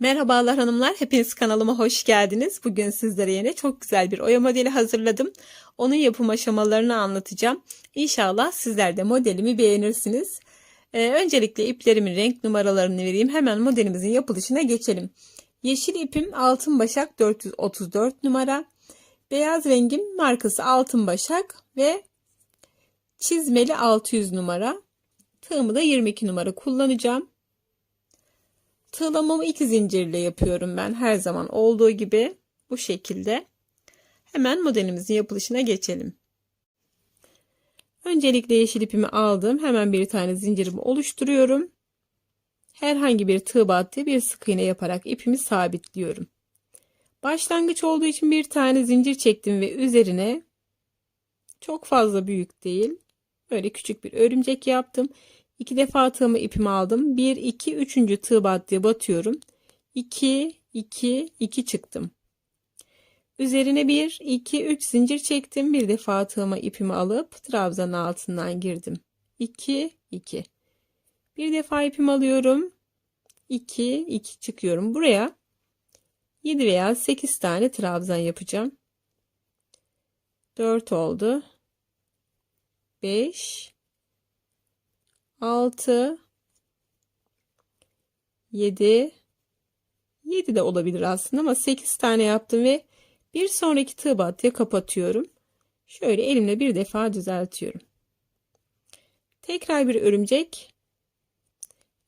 Merhabalar hanımlar, hepiniz kanalıma hoş geldiniz. Bugün sizlere yine çok güzel bir oya modeli hazırladım. Onun yapım aşamalarını anlatacağım. İnşallah sizler de modelimi beğenirsiniz. Ee, öncelikle iplerimin renk numaralarını vereyim. Hemen modelimizin yapılışına geçelim. Yeşil ipim Altın Başak 434 numara. Beyaz rengim markası Altın Başak ve çizmeli 600 numara. Tığımı da 22 numara kullanacağım. Tığlamamı iki zincirle yapıyorum ben her zaman olduğu gibi bu şekilde. Hemen modelimizin yapılışına geçelim. Öncelikle yeşil ipimi aldım. Hemen bir tane zincirimi oluşturuyorum. Herhangi bir tığ battı bir sık iğne yaparak ipimi sabitliyorum. Başlangıç olduğu için bir tane zincir çektim ve üzerine çok fazla büyük değil. Böyle küçük bir örümcek yaptım. İki defa tığımı ipimi aldım. 1, 2, 3. tığ battıya batıyorum. 2, 2, 2 çıktım. Üzerine 1, 2, 3 zincir çektim. Bir defa tığıma ipimi alıp trabzanın altından girdim. 2, 2. Bir defa ipimi alıyorum. 2, 2 çıkıyorum. Buraya 7 veya 8 tane trabzan yapacağım. 4 oldu. 5 6 7 7 de olabilir aslında ama 8 tane yaptım ve bir sonraki tığ battıya kapatıyorum. Şöyle elimle bir defa düzeltiyorum. Tekrar bir örümcek.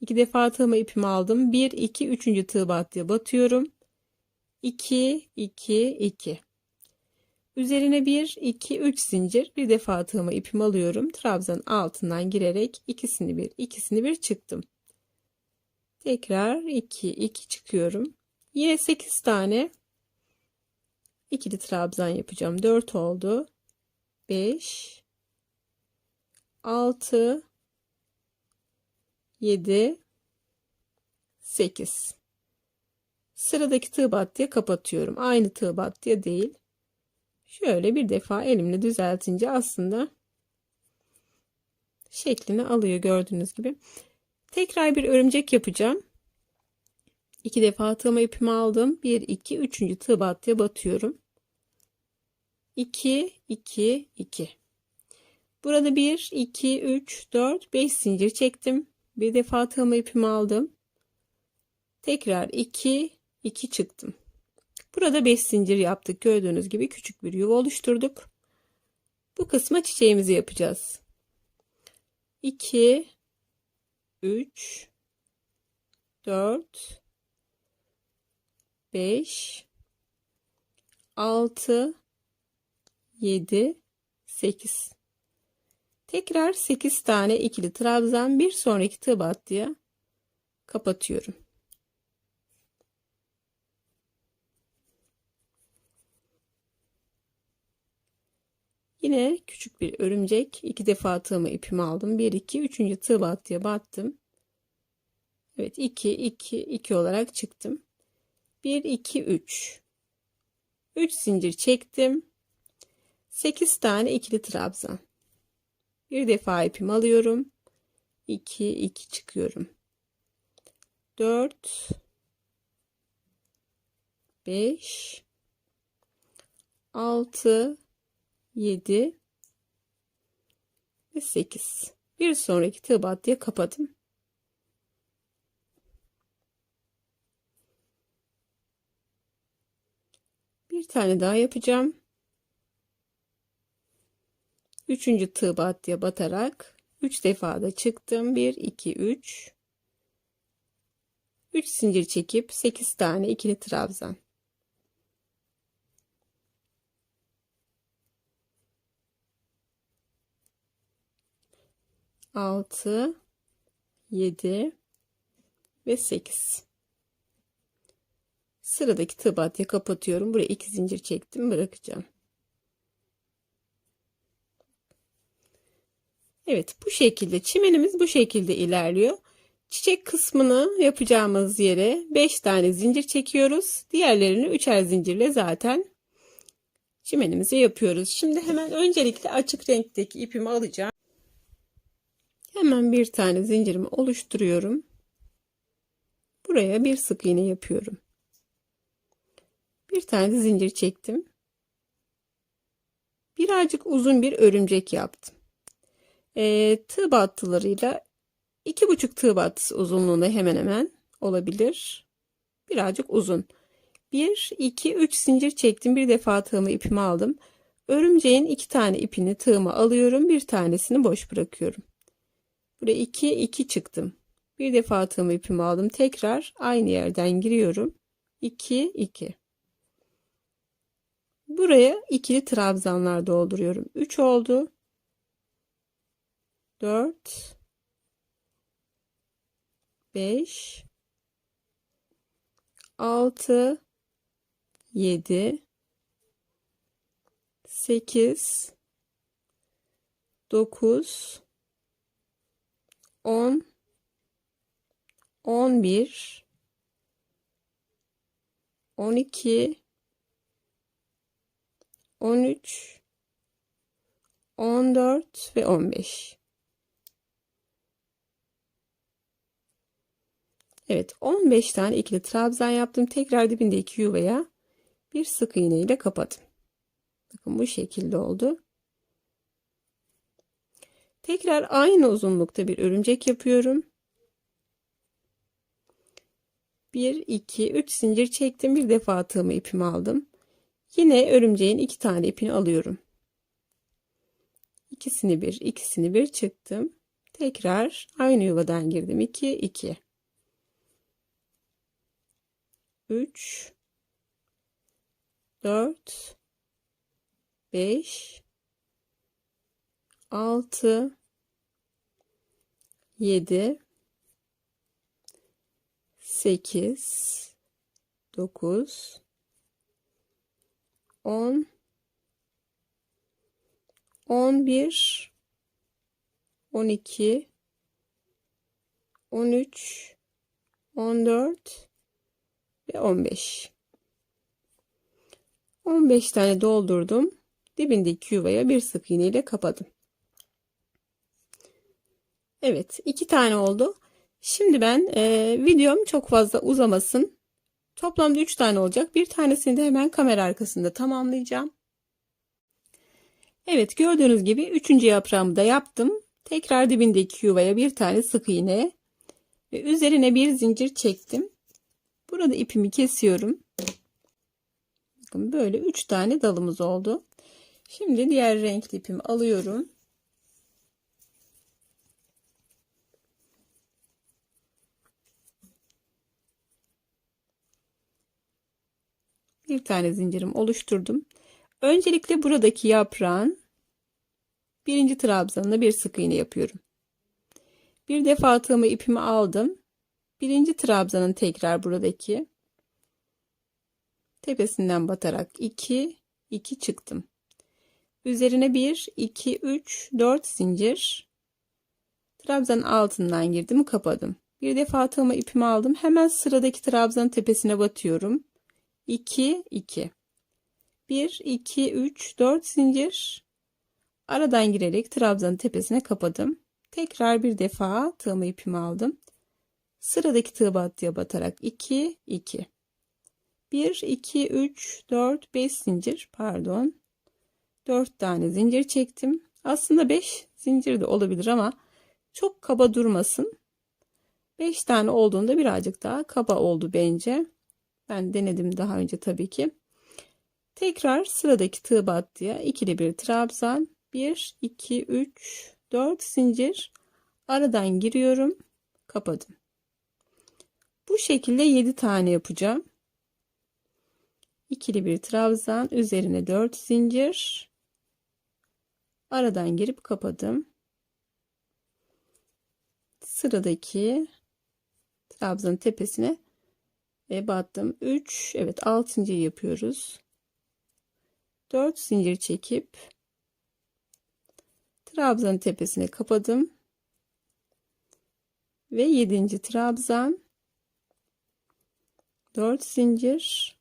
iki defa tığıma ipimi aldım. 1 2 3. tığ battıya batıyorum. 2 2 2 Üzerine 1, 2, 3 zincir bir defa tığıma ipimi alıyorum. Trabzanın altından girerek ikisini bir, ikisini bir çıktım. Tekrar 2, 2 çıkıyorum. Yine 8 tane ikili trabzan yapacağım. 4 oldu. 5 6 7 8 Sıradaki tığ battıya kapatıyorum. Aynı tığ battıya değil. Şöyle bir defa elimle düzeltince aslında şeklini alıyor gördüğünüz gibi. Tekrar bir örümcek yapacağım. İki defa tığıma ipimi aldım. 1 2 3. tığ battıya batıyorum. 2 2 2. Burada 1 2 3 4 5 zincir çektim. Bir defa tığıma ipimi aldım. Tekrar 2 2 çıktım. Burada 5 zincir yaptık. Gördüğünüz gibi küçük bir yuva oluşturduk. Bu kısma çiçeğimizi yapacağız. 2 3 4 5 6 7 8 Tekrar 8 tane ikili trabzan bir sonraki tığ battıya kapatıyorum. Yine küçük bir örümcek. iki defa tığımı ipimi aldım. 1 2 3. tığ battıya battım. Evet 2 2 2 olarak çıktım. 1 2 3. 3 zincir çektim. 8 tane ikili trabzan. Bir defa ipimi alıyorum. 2 2 çıkıyorum. 4 5 6 7 ve 8. Bir sonraki tığ battıya kapadım. Bir tane daha yapacağım. Üçüncü tığ battıya batarak 3 defa da çıktım. 1 2 3 3 zincir çekip 8 tane ikili trabzan. 6 7 ve 8 sıradaki tığ battıya kapatıyorum. Buraya iki zincir çektim bırakacağım. Evet bu şekilde çimenimiz bu şekilde ilerliyor. Çiçek kısmını yapacağımız yere 5 tane zincir çekiyoruz. Diğerlerini üçer zincirle zaten çimenimizi yapıyoruz. Şimdi hemen öncelikle açık renkteki ipimi alacağım Hemen bir tane zincirimi oluşturuyorum. Buraya bir sık iğne yapıyorum. Bir tane zincir çektim. Birazcık uzun bir örümcek yaptım. E, tığ battılarıyla iki buçuk tığ battısı uzunluğunda hemen hemen olabilir. Birazcık uzun. 1, 2, 3 zincir çektim. Bir defa tığımı ipimi aldım. Örümceğin iki tane ipini tığıma alıyorum. Bir tanesini boş bırakıyorum. Buraya 2, 2 çıktım. Bir defa tığımı ipimi aldım. Tekrar aynı yerden giriyorum. 2, 2. Buraya ikili trabzanlar dolduruyorum. 3 oldu. 4 5 6 7 8 9 10 11 12 13 14 ve 15 Evet 15 tane ikili trabzan yaptım. Tekrar dibindeki yuvaya bir sık iğne ile kapadım. Bakın bu şekilde oldu. Tekrar aynı uzunlukta bir örümcek yapıyorum. 1 2 3 zincir çektim. Bir defa tığımı ipimi aldım. Yine örümceğin iki tane ipini alıyorum. İkisini bir, ikisini bir çıktım. Tekrar aynı yuvadan girdim. 2 2 3 4 5 6 7 8 9 10 11 12 13 14 ve 15 15 tane doldurdum. Dibindeki yuvaya bir sık iğne ile kapadım Evet iki tane oldu şimdi ben e, videom çok fazla uzamasın toplamda 3 tane olacak bir tanesini de hemen kamera arkasında tamamlayacağım Evet gördüğünüz gibi üçüncü yaprağımı da yaptım tekrar dibindeki yuvaya bir tane sık iğne ve üzerine bir zincir çektim Burada ipimi kesiyorum. Bakın böyle 3 tane dalımız oldu. Şimdi diğer renkli ipimi alıyorum. Tane zincirim oluşturdum. Öncelikle buradaki yaprağın birinci trabzanına bir sık iğne yapıyorum. Bir defa tığımı ipimi aldım. Birinci trabzanın tekrar buradaki tepesinden batarak 2 2 çıktım. Üzerine 1 2 3 4 zincir trabzanın altından girdim kapadım. Bir defa tığıma ipimi aldım. Hemen sıradaki trabzanın tepesine batıyorum. 2 2 1 2 3 4 zincir aradan girerek trabzanın tepesine kapadım. Tekrar bir defa tığımı ipimi aldım. Sıradaki tığ battıya batarak 2 2 1 2 3 4 5 zincir pardon 4 tane zincir çektim. Aslında 5 zincir de olabilir ama çok kaba durmasın. 5 tane olduğunda birazcık daha kaba oldu bence. Ben denedim daha önce tabii ki. Tekrar sıradaki tığ battıya ikili bir trabzan 1 2 3 4 zincir aradan giriyorum kapadım. Bu şekilde 7 tane yapacağım. İkili bir trabzan üzerine 4 zincir aradan girip kapadım. Sıradaki trabzanın tepesine ve battım. 3 evet 6. yapıyoruz. 4 zincir çekip trabzanın tepesine kapadım. Ve 7. trabzan 4 zincir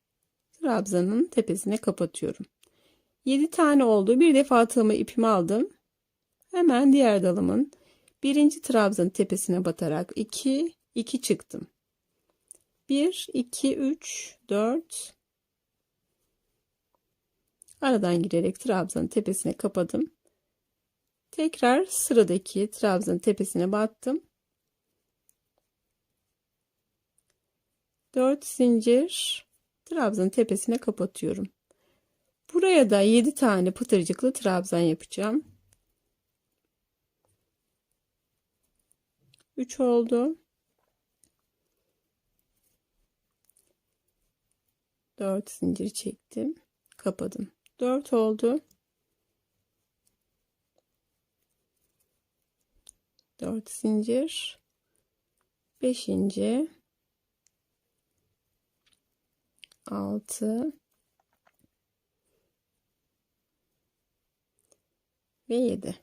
trabzanın tepesine kapatıyorum. 7 tane oldu. Bir defa tığımı ipimi aldım. Hemen diğer dalımın birinci trabzanın tepesine batarak 2 2 çıktım. 1, 2, 3, 4. Aradan girerek trabzanın tepesine kapadım. Tekrar sıradaki trabzanın tepesine battım. 4 zincir trabzanın tepesine kapatıyorum. Buraya da 7 tane pıtırcıklı trabzan yapacağım. 3 oldu. 4 zincir çektim. Kapadım. 4 oldu. 4 zincir. 5. 6 ve 7.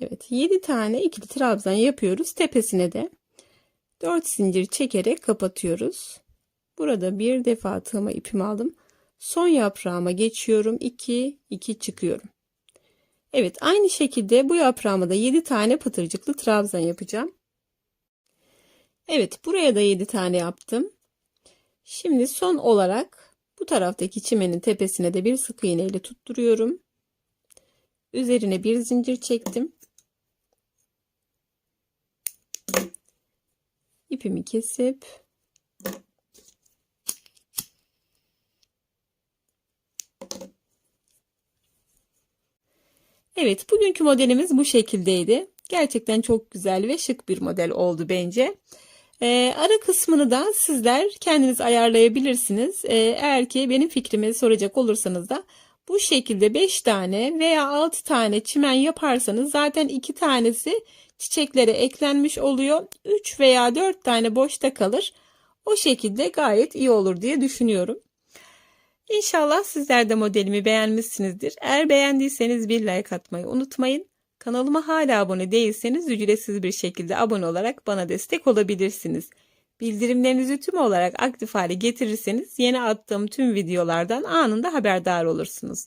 Evet 7 tane ikili trabzan yapıyoruz. Tepesine de 4 zincir çekerek kapatıyoruz. Burada bir defa tığıma ipimi aldım. Son yaprağıma geçiyorum. 2 2 çıkıyorum. Evet aynı şekilde bu yaprağıma da 7 tane pıtırcıklı trabzan yapacağım. Evet buraya da 7 tane yaptım. Şimdi son olarak bu taraftaki çimenin tepesine de bir sık iğne ile tutturuyorum. Üzerine bir zincir çektim. İpimi kesip Evet bugünkü modelimiz bu şekildeydi. Gerçekten çok güzel ve şık bir model oldu bence. Ee, ara kısmını da sizler kendiniz ayarlayabilirsiniz. Ee, eğer ki benim fikrimi soracak olursanız da bu şekilde 5 tane veya 6 tane çimen yaparsanız zaten 2 tanesi çiçeklere eklenmiş oluyor. 3 veya 4 tane boşta kalır. O şekilde gayet iyi olur diye düşünüyorum. İnşallah sizler de modelimi beğenmişsinizdir. Eğer beğendiyseniz bir like atmayı unutmayın. Kanalıma hala abone değilseniz ücretsiz bir şekilde abone olarak bana destek olabilirsiniz. Bildirimlerinizi tüm olarak aktif hale getirirseniz yeni attığım tüm videolardan anında haberdar olursunuz.